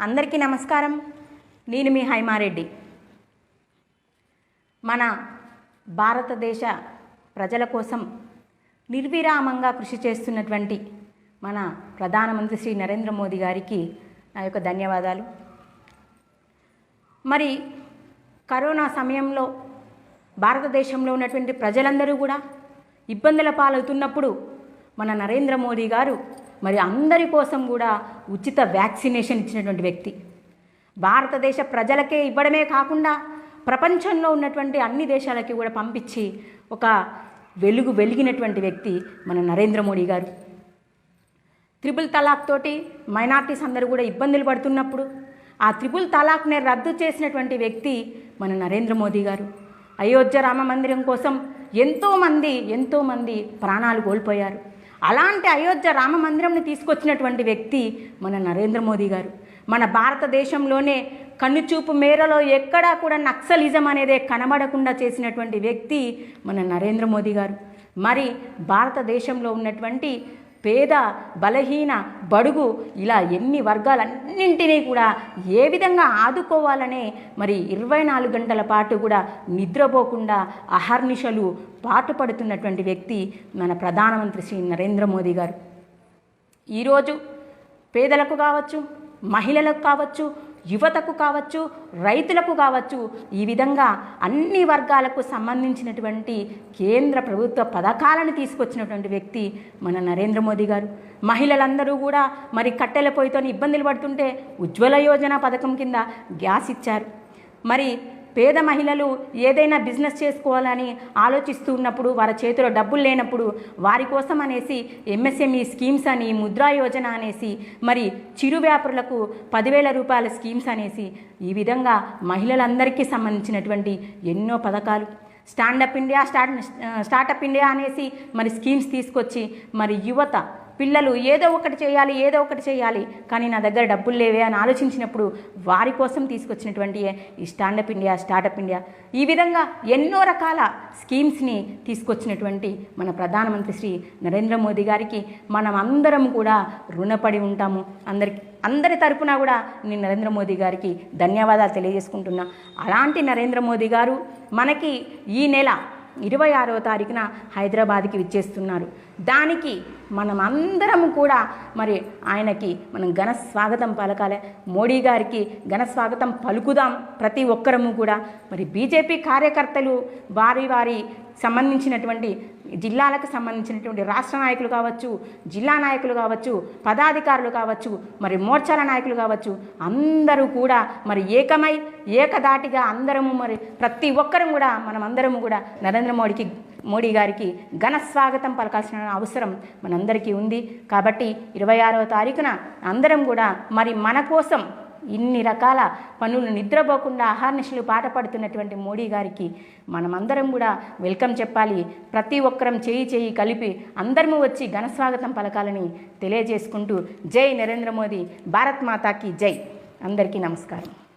అందరికీ నమస్కారం. నేను మీ హైమారెడ్డి. మన భారతదేశ ప్రజల కోసం నిర్విరామంగా కృషి చేస్తున్నటువంటి మన ప్రధానమంత్రి శ్రీ నరేంద్ర మోదీ గారికి నా యొక్క ధన్యవాదాలు. మరి కరోనా సమయంలో భారతదేశంలో ఉన్నటువంటి ప్రజలందరూ కూడా ఇబ్బందుల పాలవుతున్నప్పుడు మన నరేంద్ర మోదీ గారు మరి అందరి కోసం కూడా ఉచిత వ్యాక్సినేషన్ ఇచ్చినటువంటి వ్యక్తి. భారతదేశ ప్రజలకే ఇవ్వడమే కాకుండా ప్రపంచంలో ఉన్నటువంటి అన్ని దేశాలకి కూడా పంపించి ఒక వెలుగు వెలిగినటువంటి వ్యక్తి మన నరేంద్ర మోడీ గారు. త్రిపుల్ తలాక్ తోటి మైనార్టీస్ అందరూ కూడా ఇబ్బందులు పడుతున్నప్పుడు ఆ త్రిపుల్ తలాక్ని రద్దు చేసినటువంటి వ్యక్తి మన నరేంద్ర మోదీ గారు. అయోధ్య రామ మందిరం కోసం ఎంతోమంది ఎంతోమంది ప్రాణాలు కోల్పోయారు. అలాంటి అయోధ్య రామ మందిరంని తీసుకొచ్చినటువంటి వ్యక్తి మన నరేంద్ర మోదీ గారు. మన భారతదేశంలోనే కన్నుచూపు మేరలో ఎక్కడా కూడా నక్సలిజం అనేదే కనబడకుండా చేసినటువంటి వ్యక్తి మన నరేంద్ర మోదీ గారు. మరి భారతదేశంలో ఉన్నటువంటి పేద బలహీన బడుగు ఇలా ఎన్ని వర్గాలన్నింటినీ కూడా ఏ విధంగా ఆదుకోవాలనే మరి ఇరవై నాలుగు గంటల పాటు కూడా నిద్రపోకుండా అహర్నిశలు పాటుపడుతున్నటువంటి వ్యక్తి మన ప్రధానమంత్రి శ్రీ నరేంద్ర మోదీ గారు. ఈరోజు పేదలకు కావచ్చు మహిళలకు కావచ్చు యువతకు కావచ్చు రైతులకు కావచ్చు ఈ విధంగా అన్ని వర్గాలకు సంబంధించినటువంటి కేంద్ర ప్రభుత్వ పథకాలను తీసుకొచ్చినటువంటి వ్యక్తి మన నరేంద్ర మోదీ గారు. మహిళలందరూ కూడా మరి కట్టెల పొయ్యితో ఇబ్బందులు పడుతుంటే ఉజ్వల యోజన పథకం కింద గ్యాస్ ఇచ్చారు. మరి పేద మహిళలు ఏదైనా బిజినెస్ చేసుకోవాలని ఆలోచిస్తూ ఉన్నప్పుడు వారి చేతిలో డబ్బులు లేనప్పుడు వారి కోసం అనేసి ఎంఎస్ఎంఈ స్కీమ్స్ అని ముద్రా యోజన అనేసి మరి చిరు వ్యాపారులకు పదివేల రూపాయల స్కీమ్స్ అనేసి ఈ విధంగా మహిళలందరికీ సంబంధించినటువంటి ఎన్నో పథకాలు stand up India start startup India అనేసి మరి స్కీమ్స్ తీసుకొచ్చి మరి యువత పిల్లలు ఏదో ఒకటి చేయాలి ఏదో ఒకటి చేయాలి కానీ నా దగ్గర డబ్బులు లేవే అని ఆలోచించినప్పుడు వారి కోసం తీసుకొచ్చినటువంటి ఈ స్టాండప్ ఇండియా స్టార్టప్ ఇండియా ఈ విధంగా ఎన్నో రకాల స్కీమ్స్ని తీసుకొచ్చినటువంటి మన ప్రధానమంత్రి శ్రీ నరేంద్ర మోదీ గారికి మనం అందరం కూడా రుణపడి ఉంటాము. అందరికి అందరి తరపున కూడా నేను నరేంద్ర మోదీ గారికి ధన్యవాదాలు తెలియజేసుకుంటున్నా. అలాంటి నరేంద్ర మోదీ గారు మనకి ఈ నెల ఇరవై ఆరవ తారీఖున హైదరాబాద్కి విచ్చేస్తున్నారు. దానికి మనం అందరం కూడా మరి ఆయనకి మనం ఘన స్వాగతం పలకాలి. మోడీ గారికి ఘన స్వాగతం పలుకుదాం. ప్రతి ఒక్కరము కూడా మరి బీజేపీ కార్యకర్తలు వారి వారి సంబంధించినటువంటి జిల్లాలకు సంబంధించినటువంటి రాష్ట్ర నాయకులు కావచ్చు జిల్లా నాయకులు కావచ్చు పదాధికారులు కావచ్చు మరి మోర్చాల నాయకులు కావచ్చు అందరూ కూడా మరి ఏకమై ఏకదాటిగా అందరము మరి ప్రతి ఒక్కరం కూడా మనం అందరము కూడా నరేంద్ర మోడీకి మోడీ గారికి ఘన స్వాగతం పలకాల్సిన అవసరం మనందరికీ ఉంది. కాబట్టి ఇరవై ఆరవ తారీఖున అందరం కూడా మరి మన కోసం ఇన్ని రకాల పనులు నిద్రపోకుండా అహర్నిశలు పాట పడుతున్నటువంటి మోడీ గారికి మనమందరం కూడా వెల్కమ్ చెప్పాలి. ప్రతి ఒక్కరం చేయి చేయి కలిపి అందరము వచ్చి ఘనస్వాగతం పలకాలని తెలియజేసుకుంటూ జై నరేంద్ర మోదీ భారత్ మాతాకి జై. అందరికీ నమస్కారం.